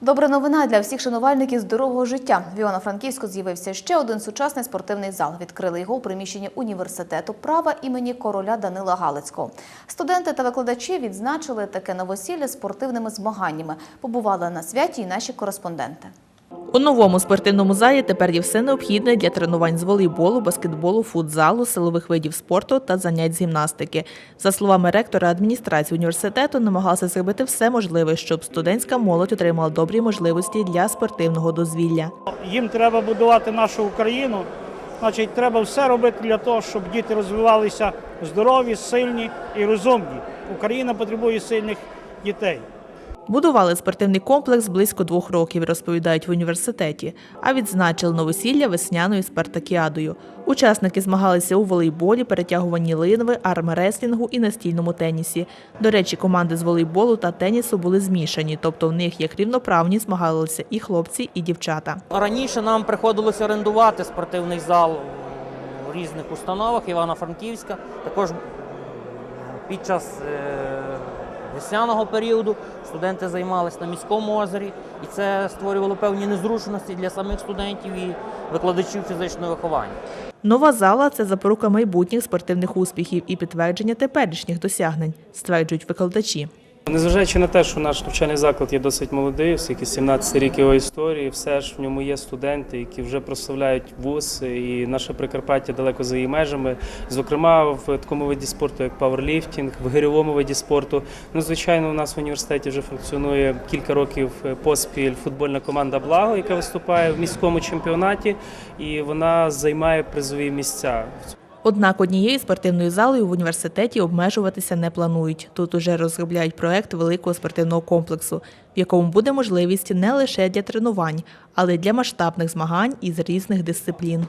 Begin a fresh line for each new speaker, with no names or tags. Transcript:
Добра новина для всіх шанувальників здорового життя. В Івано-Франківську з'явився ще один сучасний спортивний зал. Відкрили його у приміщенні університету права імені короля Данила Галицького. Студенти та викладачі відзначили таке новосілля спортивними змаганнями. Побували на святі і наші кореспонденти.
У новому спортивному залі тепер є все необхідне для тренувань з волейболу, баскетболу, футзалу, силових видів спорту та занять з гімнастики. За словами ректора адміністрації університету, намагалися зробити все можливе, щоб студентська молодь отримала добрі можливості для спортивного дозвілля.
Їм треба будувати нашу Україну. Значить, треба все робити для того, щоб діти розвивалися здорові, сильні і розумні. Україна потребує сильних дітей.
Будували спортивний комплекс близько двох років, розповідають в університеті, а відзначили новосілля весняною спартакіадою. Учасники змагалися у волейболі, перетягуванні линви, армреслінгу і настільному тенісі. До речі, команди з волейболу та тенісу були змішані, тобто в них як рівноправні змагалися і хлопці, і дівчата.
Раніше нам приходилося орендувати спортивний зал в різних установах Івано-Франківська. Також під час е, весняного періоду студенти займалися на міському озері, і це створювало певні незручності для самих студентів і викладачів фізичного виховання.
Нова зала це запорука майбутніх спортивних успіхів і підтвердження теперішніх досягнень, стверджують викладачі.
Незважаючи на те, що наш навчальний заклад є досить молодий, оскільки 17 рік його історії, все ж в ньому є студенти, які вже прославляють вуз, і наше Прикарпаття далеко за її межами. Зокрема, в такому виді спорту, як пауерліфтинг, в гирьовому виді спорту. Ну, звичайно, у нас в університеті вже функціонує кілька років поспіль футбольна команда Благо, яка виступає в міському чемпіонаті, і вона займає призові місця.
Однак однією спортивною залою в університеті обмежуватися не планують. Тут уже розробляють проект великого спортивного комплексу, в якому буде можливість не лише для тренувань, але й для масштабних змагань із різних дисциплін.